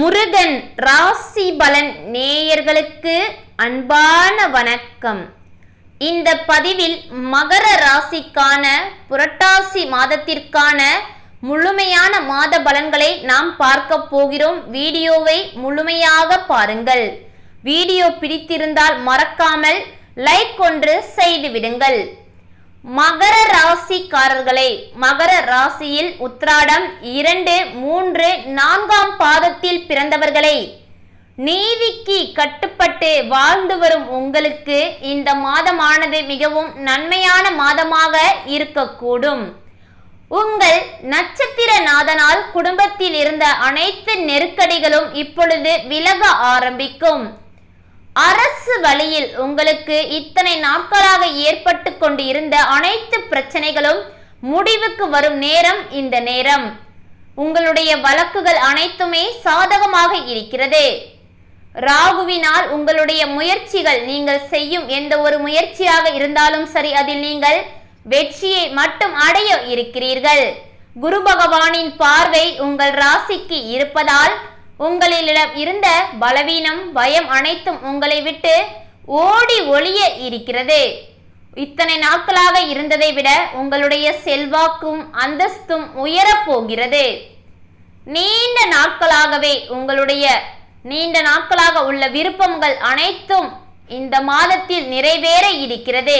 முருகன் ராசி பலன் நேயர்களுக்கு அன்பான வணக்கம். இந்த பதிவில் மகர ராசிக்கான புரட்டாசி மாதத்திற்கான முழுமையான மாத பலன்களை நாம் பார்க்க போகிறோம். வீடியோவை முழுமையாக பாருங்கள். வீடியோ பிடித்திருந்தால் மறக்காமல் லைக் ஒன்று செய்து விடுங்கள். மகர ராசிக்காரர்களே மகர ராசியில் உத்ராடம் இரண்டு மூன்று நான்காம் பாதத்தில் பிறந்தவர்களே நீதிக்கு கட்டுப்பட்டு வாழ்ந்து வரும் உங்களுக்கு இந்த மாதமானது மிகவும் நன்மையான மாதமாக இருக்கக்கூடும். உங்கள் நட்சத்திர நாதனால் குடும்பத்தில் இருந்த அனைத்து நெருக்கடிகளும் இப்பொழுது விலக ஆரம்பிக்கும். அரசு வழியில் உங்களுக்கு இத்தனை நாட்களாக ஏற்பட்டு கொண்டு இருந்த அனைத்து பிரச்சனைகளும் முடிவுக்கு வரும் நேரம் இந்த நேரம். உங்களுடைய வழக்குகள் அனைத்துமே சாதகமாக இருக்கிறது. ராகுவினால் உங்களுடைய முயற்சிகள் நீங்கள் செய்யும் எந்த ஒரு முயற்சியாக இருந்தாலும் சரி அதில் நீங்கள் வெற்றியை மட்டும் அடைய இருக்கிறீர்கள். குரு பகவானின் பார்வை உங்கள் ராசிக்கு இருப்பதால் உங்களிடம் இருந்த பலவீனம் பயம் அனைத்தும் உங்களை விட்டு ஓடி ஒளிய இருக்கிறது. இத்தனை நாட்களாக இருந்ததை விட உங்களுடைய செல்வாக்கும் அந்தஸ்தும் உயரப் போகிறது. நீண்ட நாட்களாகவே உங்களுடைய நீண்ட நாட்களாக உள்ள விருப்பங்கள் அனைத்தும் இந்த மாதத்தில் நிறைவேற இருக்கிறது.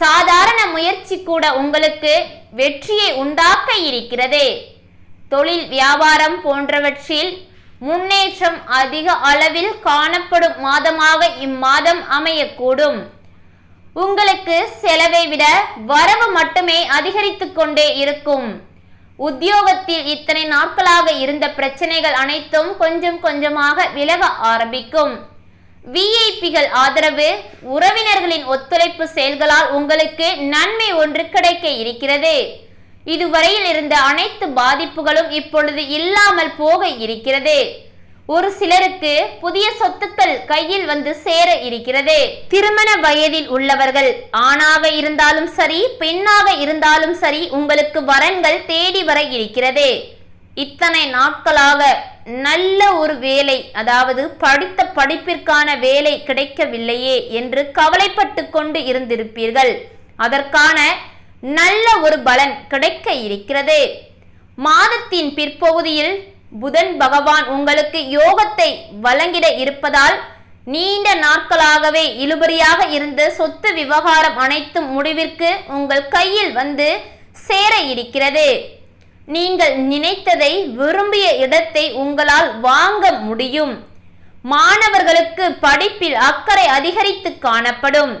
சாதாரண முயற்சி கூட உங்களுக்கு வெற்றியை உண்டாக்க இருக்கிறது. தொழில் வியாபாரம் போன்றவற்றில் முன்னேற்றம் அதிக அளவில் காணப்படும் மாதமாக இம்மாதம் அமையக்கூடும். உங்களுக்கு செலவை விட வரவு மட்டுமே அதிகரித்துக் கொண்டே இருக்கும். உத்தியோகத்தில் இத்தனை நாட்களாக இருந்த பிரச்சனைகள் அனைத்தும் கொஞ்சம் கொஞ்சமாக விலக ஆரம்பிக்கும். விஐபிகள் ஆதரவு உறவினர்களின் ஒத்துழைப்பு செயல்களால் உங்களுக்கு நன்மை ஒன்று கிடைக்க இருக்கிறது. இதுவரையில் இருந்த அனைத்து பாதிப்புகளும் இப்பொழுது இல்லாமல் போக இருக்கிறது. ஒரு சிலருக்கு புதிய சொத்துக்கள் கையில் வந்து சேர இருக்கிறது. திருமண வயதில் உள்ளவர்கள் ஆணாக இருந்தாலும் சரி பெண்ணாக இருந்தாலும் சரி உங்களுக்கு வரன்கள் தேடி வர இருக்கிறது. இத்தனை நாட்களாக நல்ல ஒரு வேலை அதாவது படித்த படிப்பிற்கான வேலை கிடைக்கவில்லையே என்று கவலைப்பட்டு கொண்டு இருந்திருப்பீர்கள். அதற்கான நல்ல ஒரு பலன் கிடைக்க இருக்கிறது. மாதத்தின் பிற்பகுதியில் புதன் பகவான் உங்களுக்கு யோகத்தை வழங்கிட இருப்பதால் நீண்ட நாட்களாகவே இழுபறியாக இருந்த சொத்து விவகாரம் அனைத்தும் முடிவிற்கு உங்கள் கையில் வந்து சேர இருக்கிறது. நீங்கள் நினைத்ததை விரும்பிய இடத்தை உங்களால் வாங்க முடியும். மாணவர்களுக்கு படிப்பில் அக்கறை அதிகரித்து காணப்படும்.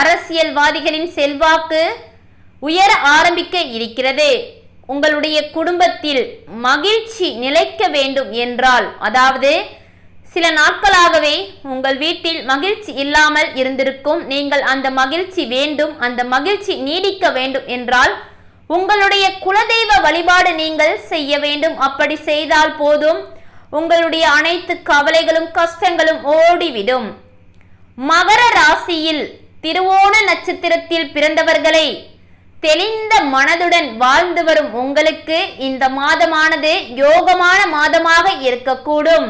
அரசியல்வாதிகளின் செல்வாக்கு உயர ஆரம்பிக்க இருக்கிறது. உங்களுடைய குடும்பத்தில் மகிழ்ச்சி நிலைக்க வேண்டும் என்றால் அதாவது சில நாட்களாகவே உங்கள் வீட்டில் மகிழ்ச்சி இல்லாமல் இருந்திருக்கும் நீங்கள் அந்த மகிழ்ச்சி வேண்டும் அந்த மகிழ்ச்சி நீடிக்க வேண்டும் என்றால் உங்களுடைய குலதெய்வ வழிபாடு நீங்கள் செய்ய வேண்டும். அப்படி செய்தால் போதும் உங்களுடைய அனைத்து கவலைகளும் கஷ்டங்களும் ஓடிவிடும். மகர ராசியில் திருவோண நட்சத்திரத்தில் பிறந்தவர்களை தெளிந்த மனதுடன் வாழ்ந்து வரும் உங்களுக்கு இந்த மாதமானது யோகமான மாதமாக இருக்கக்கூடும்.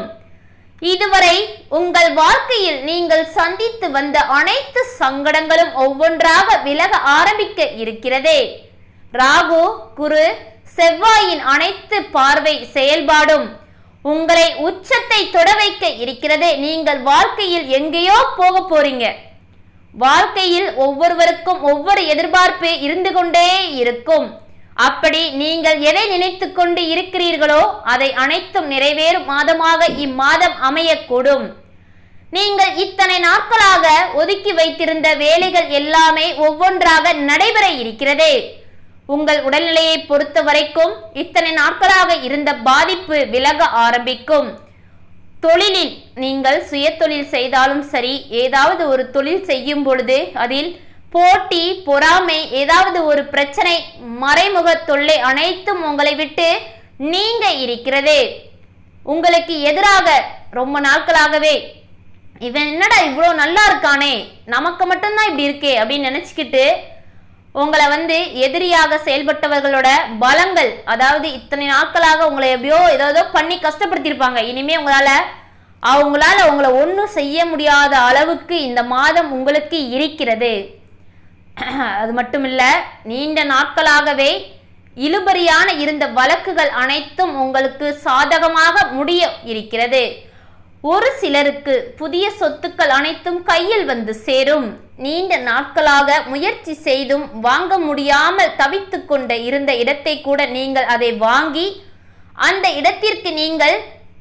இதுவரை உங்கள் வாழ்க்கையில் நீங்கள் சந்தித்து வந்த அனைத்து சங்கடங்களும் ஒவ்வொன்றாக விலக ஆரம்பிக்க இருக்கிறது. ராகு குரு செவ்வாயின் அனைத்து பார்வை செயல்பாடும் உங்களை உச்சத்தை தொட வைக்க இருக்கிறது. நீங்கள் வாழ்க்கையில் எங்கேயோ போக போறீங்க. வாழ்க்கையில் ஒவ்வொருவருக்கும் ஒவ்வொரு எதிர்பார்ப்பு இருந்து கொண்டே இருக்கும். அப்படி நீங்கள் எதை நினைத்து கொண்டு இருக்கிறீர்களோ அதை அனைத்தும் நிறைவேறும் மாதமாக இம்மாதம் அமையக்கூடும். நீங்கள் இத்தனை நாட்களாக ஒதுக்கி வைத்திருந்த வேலைகள் எல்லாமே ஒவ்வொன்றாக நடைபெற இருக்கிறது. உங்கள் உடல்நிலையை பொறுத்த வரைக்கும் இத்தனை நாட்களாக இருந்த பாதிப்பு விலக ஆரம்பிக்கும். தொழிலில் நீங்கள் சுய தொழில் செய்தாலும் சரி ஏதாவது ஒரு தொழில் செய்யும் பொழுது அதில் போட்டி பொறாமை ஏதாவது ஒரு பிரச்சனை மறைமுக தொல்லை அனைத்தும் உங்களை விட்டு நீங்க இருக்கிறது. உங்களுக்கு எதிராக ரொம்ப நாட்களாகவே இவன் என்னடா இவ்வளோ நல்லா இருக்கானே நமக்கு மட்டும்தான் இப்படி இருக்கே அப்படின்னு நினச்சிக்கிட்டு உங்களை வந்து எதிரியாக செயல்பட்டவர்களோட பலங்கள் அதாவது இத்தனை நாட்களாக உங்களை எப்படியோ ஏதோ பண்ணி கஷ்டப்படுத்தியிருப்பாங்க. இனிமே உங்களால அவங்களால உங்களை ஒன்றும் செய்ய முடியாத அளவுக்கு இந்த மாதம் உங்களுக்கு இருக்கிறது. அது மட்டும் இல்ல நீண்ட நாட்களாகவே இழுபறியான இருந்த வழக்குகள் அனைத்தும் உங்களுக்கு சாதகமாக முடிய இருக்கிறது. ஒரு சிலருக்கு புதிய சொத்துக்கள் அனைத்தும் கையில் வந்து சேரும். நீண்ட நாட்களாக முயற்சி செய்தும் வாங்க முடியாமல் தவித்து கொண்ட இருந்த இடத்தை கூட நீங்கள் அதை வாங்கி அந்த இடத்திற்கு நீங்கள்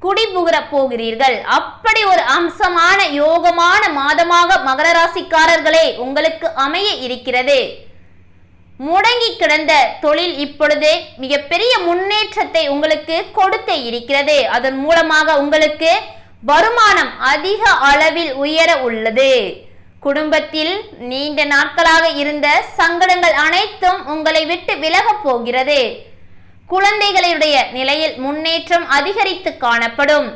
குடிபுகிற போகிறீர்கள். அப்படி ஒரு அம்சமான யோகமான மாதமாக மகர ராசிக்காரர்களே உங்களுக்கு அமைய இருக்கிறது. முடங்கி கிடந்த தொழில் இப்பொழுது மிகப்பெரிய முன்னேற்றத்தை உங்களுக்கு கொடுக்க இருக்கிறது. அதன் மூலமாக உங்களுக்கு வருமானம் அதிக அளவில் உயர உள்ளது. குடும்பத்தில் நீண்ட நாட்களாக இருந்த சங்கடங்கள் அனைத்தும் உங்களை விட்டு விலகப் போகிறது. குழந்தைகளுடைய நிலையில் முன்னேற்றம் அதிகரித்து காணப்படும்.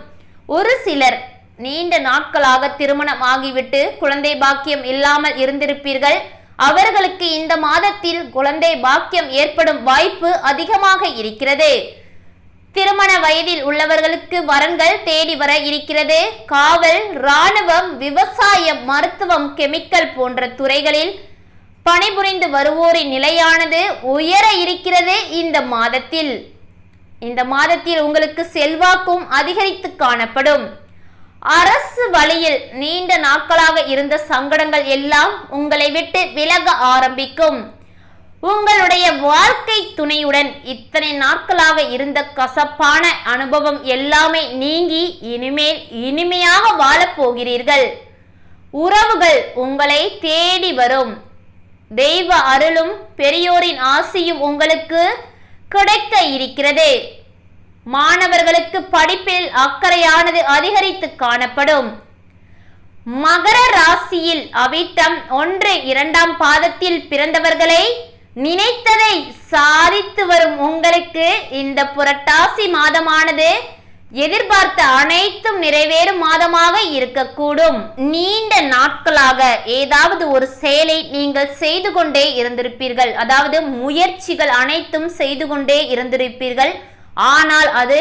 ஒரு சிலர் நீண்ட நாட்களாக திருமணம் ஆகிவிட்டு குழந்தை பாக்கியம் இல்லாமல் இருந்திருப்பீர்கள். அவர்களுக்கு இந்த மாதத்தில் குழந்தை பாக்கியம் ஏற்படும் வாய்ப்பு அதிகமாக இருக்கிறது. திருமண வயதில் உள்ளவர்களுக்கு வரன்கள் தேடி வர இருக்கிறது. காவல் இராணுவம் விவசாயம் மருத்துவம் கெமிக்கல் போன்ற துறைகளில் பணிபுரிந்து வருவோரின் நிலையானது உயர இருக்கிறது இந்த மாதத்தில். இந்த மாதத்தில் உங்களுக்கு செல்வாக்கும் அதிகரித்து காணப்படும். அரசு வழியில் நீண்ட நாட்களாக இருந்த சங்கடங்கள் எல்லாம் உங்களை விட்டு விலக ஆரம்பிக்கும். உங்களுடைய வாழ்க்கை துணையுடன் இத்தனை நாட்களாக இருந்த கசப்பான அனுபவம் எல்லாமே நீங்கி இனிமேல் இனிமையாக வாழப்போகிறீர்கள் உறவுகள் உங்களை தேடி வரும். தெய்வ அருளும் பெரியோரின் ஆசியும் உங்களுக்கு கிடைக்க இருக்கிறது. மாணவர்களுக்கு படிப்பில் அக்கறையானது அதிகரித்து காணப்படும். மகர ராசியில் அவிட்டம் ஒன்று இரண்டாம் பாதத்தில் பிறந்தவர்களை நினைத்ததை சாதித்து வரும் உங்களுக்கு இந்த புரட்டாசி மாதமானது எதிர்பார்த்த அனைத்தும் நிறைவேறும் மாதமாக இருக்கக்கூடும். நீண்ட நாட்களாக ஏதாவது ஒரு செயலை நீங்கள் செய்து கொண்டே இருந்திருப்பீர்கள். அதாவது முயற்சிகள் அனைத்தும் செய்து கொண்டே இருந்திருப்பீர்கள். ஆனால் அது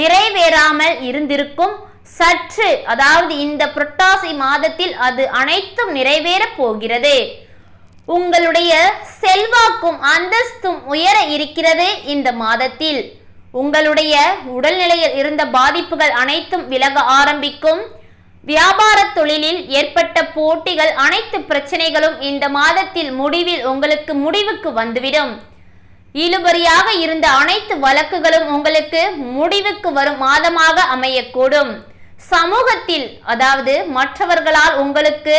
நிறைவேறாமல் இருந்திருக்கும். சற்று அதாவது இந்த புரட்டாசி மாதத்தில் அது அனைத்தும் நிறைவேறப் போகிறது. உங்களுடைய செல்வாக்கும் அந்தஸ்தும் உயர இருக்கிறது இந்த மாதத்தில். உங்களுடைய உடல்நிலையில் இருந்த பாதிப்புகள் அனைத்தும் விலக ஆரம்பிக்கும். வியாபார தொழிலில் ஏற்பட்ட போட்டிகள் அனைத்து பிரச்சனைகளும் இந்த மாதத்தில் முடிவில் உங்களுக்கு முடிவுக்கு வந்துவிடும். இழுபறியாக இருந்த அனைத்து வழக்குகளும் உங்களுக்கு முடிவுக்கு வரும் மாதமாக அமையக்கூடும். சமூகத்தில் அதாவது மற்றவர்களால் உங்களுக்கு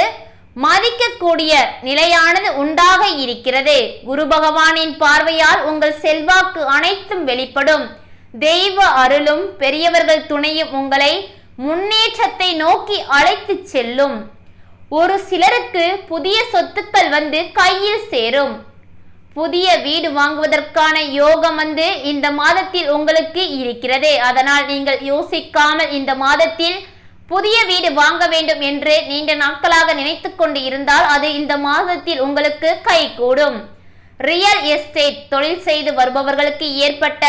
மதிக்கக்கூடிய நிலையானது உண்டாக இருக்கிறது. குரு பகவானின் பார்வையால் உங்கள் செல்வாக்கு அனைத்தும் வெளிப்படும். தெய்வ அருளும் பெரியவர்கள் துணையும் உங்களை முன்னேற்றத்தை நோக்கி அழைத்து செல்லும். ஒரு சிலருக்கு புதிய சொத்துக்கள் வந்து கையில் சேரும். புதிய வீடு வாங்குவதற்கான யோகம் வந்து இந்த மாதத்தில் உங்களுக்கு இருக்கிறது. அதனால் நீங்கள் யோசிக்காமல் இந்த மாதத்தில் புதிய வீடு வாங்க வேண்டும் என்று நீண்ட நாட்களாக நினைத்து கொண்டு இருந்தால் அது இந்த மாதத்தில் உங்களுக்கு கைகூடும். ரியல் எஸ்டேட் தொழில் செய்து வருபவர்களுக்கு ஏற்பட்ட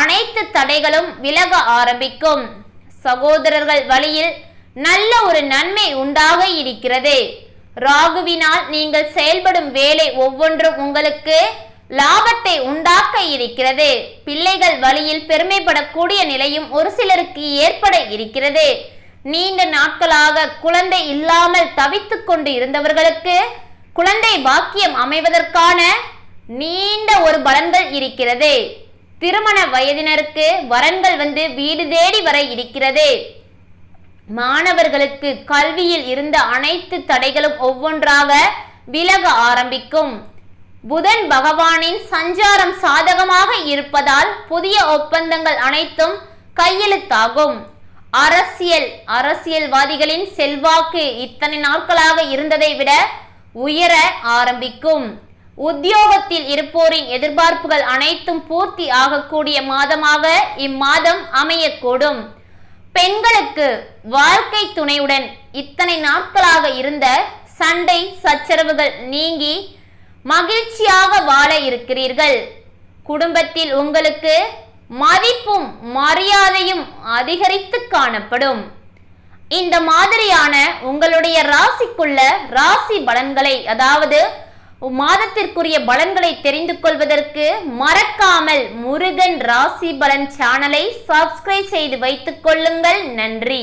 அனைத்து தடைகளும் விலக ஆரம்பிக்கும். சகோதரர்கள் வழியில் நல்ல ஒரு நன்மை உண்டாக இருக்கிறது. ராகுவினால் நீங்கள் செயல்படும் வேலை ஒவ்வொன்றும் உங்களுக்கு லாபத்தை உண்டாக்க இருக்கிறது. பிள்ளைகள் வழியில் பெருமைப்படக்கூடிய நிலையும் ஒரு சிலருக்கு ஏற்பட இருக்கிறது. நீண்ட நாட்களாக குழந்தை இல்லாமல் தவித்துக் கொண்டு இருந்தவர்களுக்கு குழந்தை பாக்கியம் அமைவதற்கான நீண்ட ஒரு பலன்கள் இருக்கிறது. திருமண வயதினருக்கு வரன்கள் வந்து வீடு தேடி வர இருக்கிறது. மாணவர்களுக்கு கல்வியில் இருந்த அனைத்து தடைகளும் ஒவ்வொன்றாக விலக ஆரம்பிக்கும். புதன் பகவானின் சஞ்சாரம் சாதகமாக இருப்பதால் புதிய ஒப்பந்தங்கள் அனைத்தும் கையெழுத்தாகும். அரசியல் அரசியல்வாதிகளின் செல்வாக்கு இத்தனை நாட்களாக இருந்ததை விட உயர ஆரம்பிக்கும். உத்தியோகத்தில் இருப்போரின் எதிர்பார்ப்புகள் அனைத்தும் பூர்த்தி ஆகக்கூடிய மாதமாக இம்மாதம் அமையக்கூடும். பெண்களுக்கு வாழ்க்கை துணையுடன் இத்தனை நாட்களாக இருந்த சண்டை சச்சரவுகள் நீங்கி மகிழ்ச்சியாக வாழ இருக்கிறீர்கள். குடும்பத்தில் உங்களுக்கு மதிப்பும் மரியாதையும் அதிகரித்து காணப்படும். இந்த மாதிரியான உங்களுடைய ராசிக்குள்ள ராசி பலன்களை அதாவது மாதத்திற்குரிய பலன்களை தெரிந்து கொள்வதற்கு மறக்காமல் முருகன் ராசி பலன் சேனலை சப்ஸ்கிரைப் செய்து வைத்துக் கொள்ளுங்கள். நன்றி.